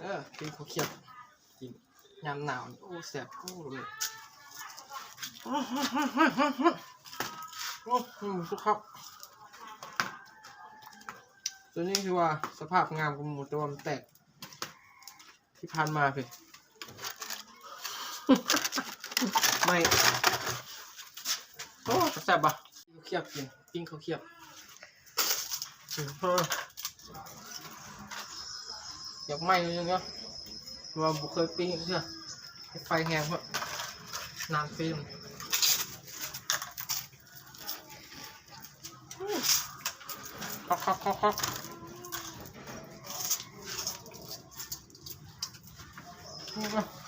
เออกินข้าวเขียดกินยามหนาวนี่โอ้แสบโอ้เลยโอ้โหโอ้โหทุกครับตัวนี้คือว่าสภาพงามของหมูตัวมันแตก ที่ผ่านมาเพี่ไม่โอ้แซ่บปะกินข้าวเขียบกินปิ้งข้าวเขียบอืมเอออ ยากไหม้เลยเนาะเพราะว่าบุเคยปิ้งเชื่อให้ไฟแห้งเพราะนานฟิล์มคอกคอกคอกคอกนี่ก็